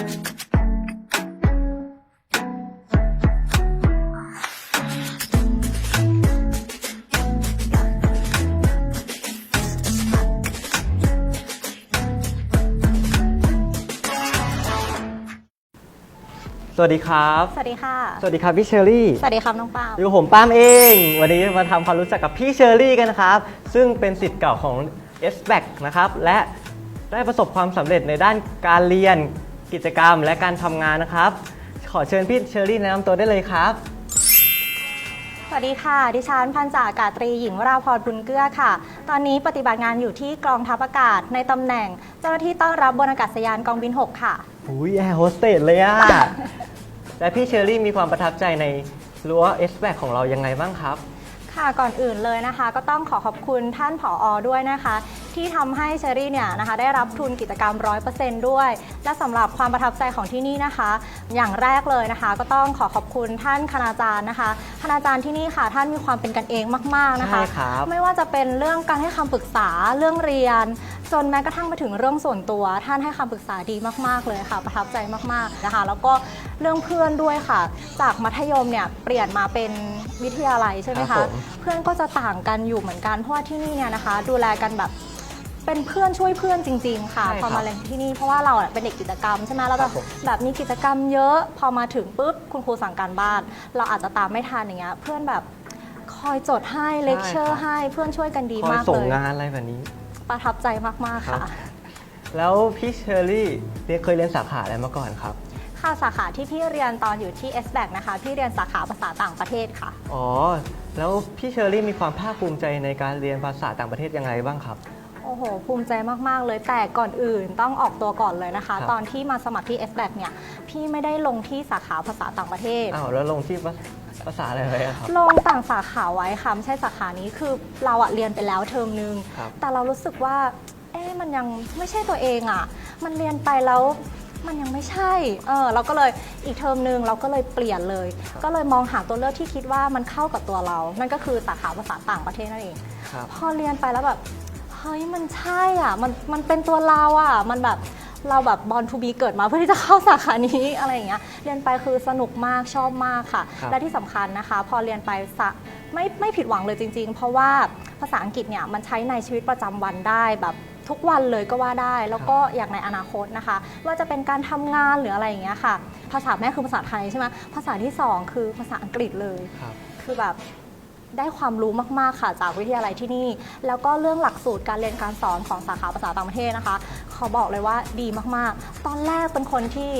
สวัสดีครับ สวัสดีค่ะ สวัสดีครับพี่เชอรี่ สวัสดีครับน้องปาล์ม อยู่กับผมป้ามเอง วันนี้มาทำความรู้จักกับพี่เชอรี่กันนะครับ ซึ่งเป็นสิทธิ์เก่าของ s b a c นะครับ และได้ประสบความสำเร็จในด้านการเรียน กิจกรรมและการทำงานนะครับ ขอเชิญพี่เชอรี่แนะนำตัวได้เลยครับ สวัสดีค่ะ ดิฉันพันจ่าอากาศตรีหญิงวราพรบุญเกื้อค่ะ ตอนนี้ปฏิบัติงานอยู่ที่กองทัพอากาศในตำแหน่ง เจ้าหน้าที่ต้อนรับบนอากาศยานกองบิน 6 ค่ะ อุ้ยแอร์โฮสเตสเลยอะและพี่เชอรี่มีความประทับใจในรั้ว s b a c ของเรายังไงบ้างครับ ค่ะก่อนอื่นเลยนะคะ ก็ต้องขอขอบคุณท่านผออด้วยนะคะ ที่ทำให้เชอรี่เนี่ยนะคะ ได้รับทุนกิจกรรม 100%ด้วย และสำหรับความประทับใจของที่นี่นะคะ อย่างแรกเลยนะคะ ก็ต้องขอขอบคุณท่านคณาจารย์นะคะคณาจารย์ที่นี่ค่ะ ท่านมีความเป็นกันเองมาก ๆนะคะใช่ครับไม่ว่าจะเป็นเรื่องการให้คำปรึกษาเรื่องเรียน จนแม้กระทั่งไปถึงเรื่องส่วนตัว ท่านให้คำปรึกษาดีมาก ๆเลยค่ะ ประทับใจมากๆนะคะ แล้วก็ เรื่องเพื่อนด้วยค่ะ จากมัธยมเนี่ยเปลี่ยนมาเป็นวิทยาลัยใช่ไหมครัคะบผม เพื่อนก็จะต่างกันอยู่เหมือนกันเพราะว่าที่นี่เนี่ยนะคะ ดูแลกันแบบเป็นเพื่อนช่วยเพื่อนจริง ๆ ค่ะ ใช่ครับพอมาเรียนที่นี่เพราะว่าเราอะเป็นเด็กกิจกรรมใช่ไหมเราครัจะบผมแบบมีกิจกรรมเยอะพอมาถึงปุ๊บคุณครูสั่งการบ้าน เราอาจจะตามไม่ทันอย่างเงี้ยเพื่อนแบบคอยจดให้เลคเชอร์ให้เพื่อนช่วยกันดีคอยมากส่เลงยงานอะไรแบบนี้ ประทับใจมากๆครัค่ะ บ แล้วพี่เชอรี่เรียนเคยเรียนสาขาอะไรมาก่อนครับ ค่ะสาขาที่พี่เรียนตอนอยู่ที่ s b a c นะคะ พี่เรียนสาขาภาษาต่างประเทศค่ะ อ๋อ แล้วพี่เชอรี่มีความภาคภูมิใจในการเรียนภาษาต่างประเทศยังไงบ้างครับ โอ้โห ภูมิใจมากๆเลยแต่ก่อนอื่นต้องออกตัวก่อนเลยนะคะ ครับ ตอนที่มาสมัครที่ s b a c เนี่ย พี่ไม่ได้ลงที่สาขาภาษาต่างประเทศ อ้าวแล้วลงที่ภาษาอะไรไว้อะครับ ลงต่างสาขาไว้ค่ะไม่ใช่สาขานี้คือเราอะเรียนไปแล้วเทอมนึง ครับแต่เรารู้สึกว่า เอ๊ะมันยังไม่ใช่ตัวเองอะมันเรียนไปแล้ว มันยังไม่ใช่ เออเราก็เลยอีกเทอมนึงเราก็เลยเปลี่ยนเลย ก็เลยมองหาตัวเลือกที่คิดว่ามันเข้ากับตัวเรา นั่นก็คือสาขาภาษาต่างประเทศนั่นเอง ครับ พอเรียนไปแล้วแบบ เฮ้ยมันใช่อะ มันมันเป็นตัวเราอะ มันแบบเราแบบบอลทูบีเกิดมาเพื่อที่จะเข้าสาขานี้ อะไรอย่างเงี้ย เรียนไปคือสนุกมากชอบมากค่ะ ครับ และที่สำคัญนะคะ พอเรียนไปสะไม่ไม่ผิดหวังเลยจริง ๆ เพราะว่าภาษาอังกฤษเนี่ยมันใช้ในชีวิตประจำวันได้แบบ ทุกวันเลยก็ว่าได้ แล้วก็อย่างในอนาคตนะคะ ว่าจะเป็นการทำงานหรืออะไรอย่างเงี้ยค่ะ ภาษาแม่คือภาษาไทยใช่ไหมภาษาที่สองคือภาษาอังกฤษเลยครับคือแบบได้ความรู้มากๆค่ะจากวิทยาลัยที่นี่ แล้วก็เรื่องหลักสูตรการเรียนการสอนของสาขาภาษาต่างประเทศนะคะขอบอกเลยว่าดีมากๆ ตอนแรกเป็นคนที่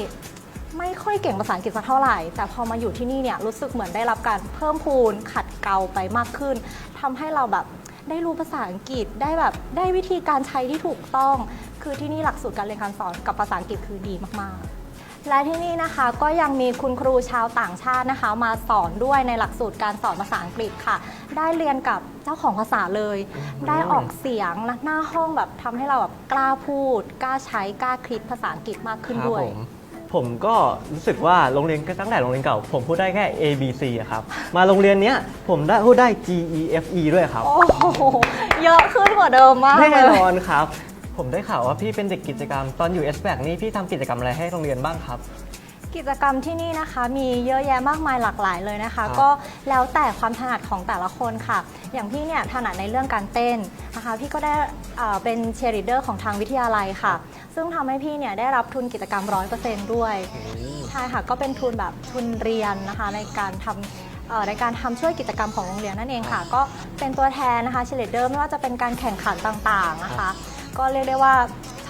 ไม่ค่อยเก่งภาษาอังกฤษสักเท่าไหร่ แต่พอมาอยู่ที่นี่เนี่ยรู้สึกเหมือนได้รับการเพิ่มพูนขัดเกลาไปมากขึ้นทำให้เราแบบ ได้รู้ภาษาอังกฤษได้แบบได้วิธีการใช้ที่ถูกต้อง คือที่นี่หลักสูตรการเรียนการสอนกับภาษาอังกฤษคือดีมากๆและที่นี่นะคะก็ยังมีคุณครูชาวต่างชาตินะคะ มาสอนด้วยในหลักสูตรการสอนภาษาอังกฤษค่ะ ได้เรียนกับเจ้าของภาษาเลย ได้ออกเสียงหน้าห้องแบบทำให้เราแบบกล้าพูด กล้าใช้กล้าคิดภาษาอังกฤษมากขึ้นด้วย ผมผมก็รู้สึกว่าโรงเรียนก็ตั้งแต่โรงเรียนเก่า ผมพูดได้แค่ A B C อะครับ มาโรงเรียนเนี้ยผมได้พูดได้ G E F E ด้วยครับ โอ้โห เยอะขึ้นกว่าเดิมมากแน่เลยนอนครับ ผมได้ข่าวว่าพี่เป็นเด็กกิจกรรม ตอนอยู่ s b a c นี่พี่ทำกิจกรรมอะไรให้โรงเรียนบ้างครับ กิจกรรมที่นี่นะคะมีเยอะแยะมากมายหลากหลายเลยนะคะครับก็แล้วแต่ความถนัดของแต่ละคนค่ะ อย่างพี่เนี่ยถนัดในเรื่องการเต้นนะคะ พี่ก็ได้เอ่อเป็นเชียร์ลีดเดอร์ของทางวิทยาลัยค่ะ ซึ่งทำให้พี่เนี่ยได้รับทุนกิจกรรม 100%ด้วย ใช่ค่ะก็เป็นทุนแบบทุนเรียนนะคะในการทำเอ่อในการทำช่วยกิจกรรมของโรงเรียนนั่นเองค่ะ ก็เป็นตัวแทนนะคะเชลเดอร์ไม่ว่าจะเป็นการแข่งขันต่างๆนะคะ ก็เรียกได้ว่า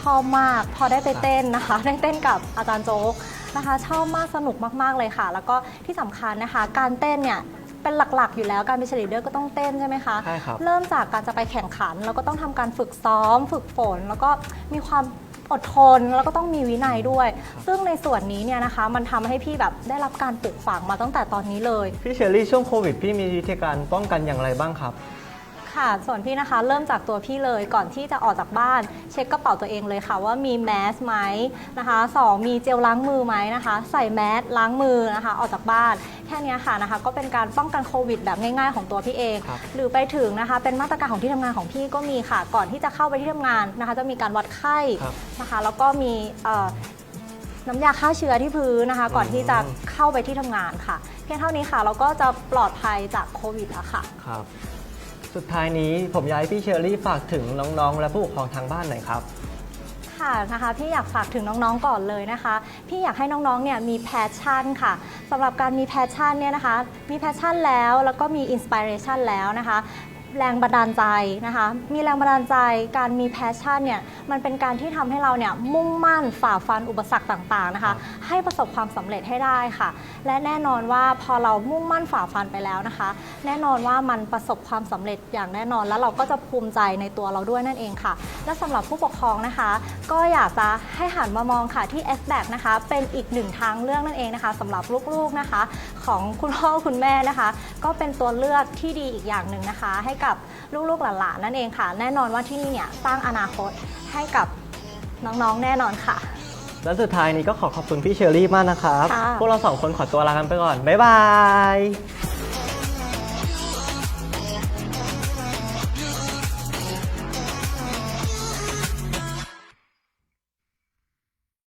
ชอบมากพอได้ไปเต้นนะคะ ได้เต้นกับอาจารย์โจ๊ก นะคะชอบมากสนุกมากๆเลยค่ะ แล้วก็ที่สำคัญนะคะ การเต้นเนี่ยเป็นหลักๆ อยู่แล้วการเป็นเชลเดอร์ก็ต้องเต้นใช่ไหมคะใช่ครับ เริ่มจากการจะไปแข่งขันเราก็ต้องทำการฝึกซ้อม ฝึกฝน แล้วก็มีความอดทนแล้วก็ต้องมีวินัยด้วย ซึ่งในส่วนนี้เนี่ยนะคะมันทำให้พี่แบบได้รับการปลูกฝังมาตั้งแต่ตอนนี้เลย พี่เชอรี่ช่วงโควิดพี่มีวิธีการป้องกันอย่างไรบ้างครับ ค่ะ ส่วนพี่นะคะเริ่มจากตัวพี่เลยก่อนที่จะออกจากบ้าน เช็คกระเป๋าตัวเองเลยค่ะ ว่ามีแมสไหมนะคะสองมีเจลล้างมือไหมนะคะ ใส่แมสล้างมือนะคะ ออกจากบ้านแค่เนี้ยค่ะนะคะ ก็เป็นการป้องกันโควิดแบบง่ายๆ ของตัวพี่เองครับหรือไปถึงนะคะ เป็นมาตรการของที่ทำงานของพี่ก็มีค่ะ ก่อนที่จะเข้าไปที่ทำงานนะคะ จะมีการวัดไข้ครับนะคะ แล้วก็มีเอ่อน้ำยาฆ่าเชื้อที่พื้นนะคะ ก่อนที่จะเข้าไปที่ทำงานค่ะ เพียงเท่านี้ค่ะ เราก็จะปลอดภัยจากโควิดแล้วค่ะ ครับ สุดท้ายนี้ผมอยากให้พี่เชอรี่ฝากถึงน้องๆ และผู้ปกครองทางบ้านหน่อยครับ ค่ะนะคะพี่อยากฝากถึงน้องๆก่อนเลยนะคะ พี่อยากให้น้องๆเนี่ยมีแพชชั่นค่ะสำหรับการมีแพชชั่นเนี่ยนะคะ มีแพชชั่นแล้วแล้วก็มีอินสปิเรชันแล้วนะคะ แรงบันดาลใจนะคะ มีแรงบันดาลใจ การมีแพชชั่นเนี่ย มันเป็นการที่ทำให้เราเนี่ยมุ่งมั่นฝ่าฟันอุปสรรคต่างๆนะคะ ให้ประสบความสำเร็จให้ได้ค่ะ และแน่นอนว่าพอเรามุ่งมั่นฝ่าฟันไปแล้วนะคะ แน่นอนว่ามันประสบความสำเร็จอย่างแน่นอน แล้วเราก็จะภูมิใจในตัวเราด้วยนั่นเองค่ะ และสำหรับผู้ปกครองนะคะ ก็อยากจะให้หันมามองค่ะที่ s b a c นะคะ เป็นอีกหนึ่งทางเลือกนั่นเองนะคะสำหรับลูกๆนะคะ ของคุณพ่อคุณแม่นะคะ ก็เป็นตัวเลือกที่ดีอีกอย่างหนึ่งนะคะ ให้กับลูกๆหลานๆนั่นเองค่ะ แน่นอนว่าที่นี่เนี่ยสร้างอนาคตให้กับน้องๆแน่นอนค่ะ และสุดท้ายนี้ก็ขอขอบคุณพี่เชอรี่มากนะครับ ค่ะ พวกเราสองคนขอตัวลากันไปก่อน บ๊ายบาย